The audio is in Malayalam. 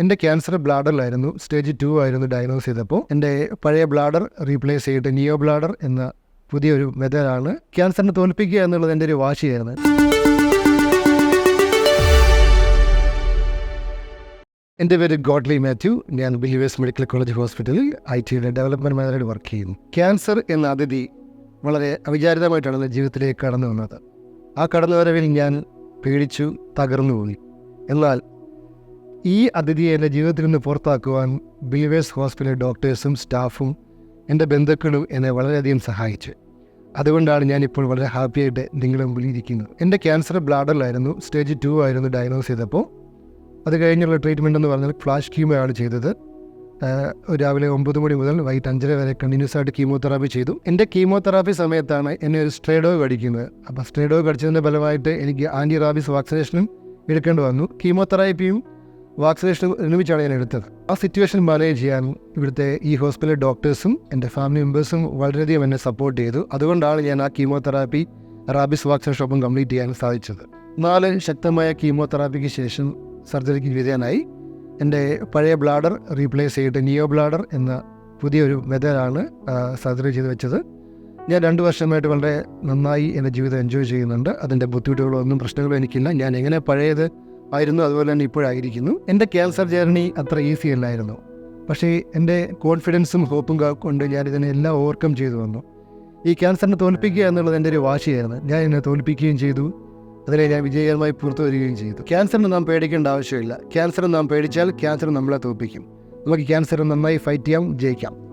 എന്റെ ക്യാൻസർ ബ്ലാഡറിലായിരുന്നു സ്റ്റേജ് ടു ആയിരുന്നു ഡയഗ്നോസ് ചെയ്തപ്പോൾ. എന്റെ പഴയ ബ്ലാഡർ റീപ്ലേസ് ചെയ്തിട്ട് നിയോ ബ്ലാഡർ എന്ന പുതിയൊരു മെത്തേഡാണ് ക്യാൻസറിനെ തോൽപ്പിക്കുക എന്നുള്ളത് എന്റെ ഒരു വാശിയായിരുന്നു. എന്റെ പേര് ഗോഡ്ലി മാത്യു. ഞാൻ ബിലിവേഴ്സ് മെഡിക്കൽ കോളേജ് ഹോസ്പിറ്റലിൽ ഐ ടിയുടെ ഡെവലപ്മെന്റ് മാനേജറായിട്ട് വർക്ക് ചെയ്യുന്നു. ക്യാൻസർ എന്ന അതിഥി വളരെ അവിചാരിതമായിട്ടാണ് എന്റെ ജീവിതത്തിലേക്ക് കടന്നു വന്നത്. ആ കടന്നുവരവിൽ ഞാൻ പേടിച്ചു തകർന്നു പോയി. എന്നാൽ ഈ അതിഥിയെ എന്റെ ജീവിതത്തിൽ നിന്ന് പുറത്താക്കുവാൻ ബിലിവേഴ്സ് ഹോസ്പിറ്റലിലെ ഡോക്ടേഴ്സും സ്റ്റാഫും എന്റെ ബന്ധുക്കളും എന്നെ വളരെയധികം സഹായിച്ചു. അതുകൊണ്ടാണ് ഞാനിപ്പോൾ വളരെ ഹാപ്പിയായിട്ട് നിങ്ങളെ മുമ്പിൽ എന്റെ ക്യാൻസർ ബ്ലാഡറിലായിരുന്നു സ്റ്റേജ് ടു ആയിരുന്നു ഡയഗ്നോസ് ചെയ്തപ്പോൾ. അത് കഴിഞ്ഞുള്ള ട്രീറ്റ്മെന്റ് എന്ന് പറഞ്ഞാൽ ഫ്ലാഷ് കീമോയാണ് ചെയ്തത്. രാവിലെ ഒമ്പത് മണി മുതൽ വൈകിട്ട് അഞ്ചര വരെ കണ്ടിന്യൂസ് ആയിട്ട് കീമോതെറാപ്പി ചെയ്തു. എന്റെ കീമോതെറാപ്പി സമയത്താണ് എന്നെ ഒരു സ്ട്രേഡോ കടിക്കുന്നത്. അപ്പോൾ സ്ട്രേഡോ കടിച്ചതിന്റെ ഫലമായിട്ട് എനിക്ക് ആന്റി റാബീസ് വാക്സിനേഷനും എടുക്കേണ്ടി വന്നു. കീമോതെറാപ്പിയും വാക്സിനേഷനും ഒരുമിച്ചാണ് ഞാൻ എടുത്തത്. ആ സിറ്റുവേഷൻ മാനേജ് ചെയ്യാൻ ഇവിടുത്തെ ഈ ഹോസ്പിറ്റലിലെ ഡോക്ടേഴ്സും എന്റെ ഫാമിലി മെമ്പേഴ്സും വളരെയധികം എന്നെ സപ്പോർട്ട് ചെയ്തു. അതുകൊണ്ടാണ് ഞാൻ ആ കീമോതെറാപ്പി റാബിസ് വാക്സിനേഷൻ ഒപ്പം കംപ്ലീറ്റ് ചെയ്യാൻ സാധിച്ചത്. നാല് ശക്തമായ കീമോതെറാപ്പിക്ക് ശേഷം സർജറിക്ക് വിധേയനായി. എന്റെ പഴയ ബ്ലാഡർ റീപ്ലേസ് ചെയ്തിട്ട് നിയോ ബ്ലാഡർ എന്ന പുതിയൊരു മെത്തേഡാണ് സർജറി ചെയ്ത് വെച്ചത്. ഞാൻ രണ്ട് വർഷമായിട്ട് വളരെ നന്നായി എന്റെ ജീവിതം എൻജോയ് ചെയ്യുന്നുണ്ട്. അതിന്റെ ബുദ്ധിമുട്ടുകളോ ഒന്നും പ്രശ്നങ്ങളോ എനിക്കില്ല. ഞാൻ എങ്ങനെ പഴയത് ആയിരുന്നു. അതുപോലെ തന്നെ ഇപ്പോഴായിരിക്കുന്നു. എന്റെ ക്യാൻസർ ജേർണി അത്ര ഈസി അല്ലായിരുന്നു. പക്ഷേ എന്റെ കോൺഫിഡൻസും ഹോപ്പും കൊണ്ട് ഞാൻ ഇതിനെ എല്ലാം ഓവർകം ചെയ്തു വന്നു. ഈ ക്യാൻസറിനെ തോൽപ്പിക്കുക എന്നുള്ളത് എന്റെ ഒരു വാശിയായിരുന്നു. ഞാൻ എന്നെ തോൽപ്പിക്കുകയും ചെയ്തു. അതിനെ ഞാൻ വിജയകരമായി പുറത്തു വരികയും ചെയ്തു. ക്യാൻസറിന് നാം പേടിക്കേണ്ട ആവശ്യമില്ല. ക്യാൻസർ നാം പേടിച്ചാൽ ക്യാൻസർ നമ്മളെ തോൽപ്പിക്കും. നമുക്ക് ക്യാൻസർ നന്നായി ഫൈറ്റ് ചെയ്യാം ജയിക്കാം.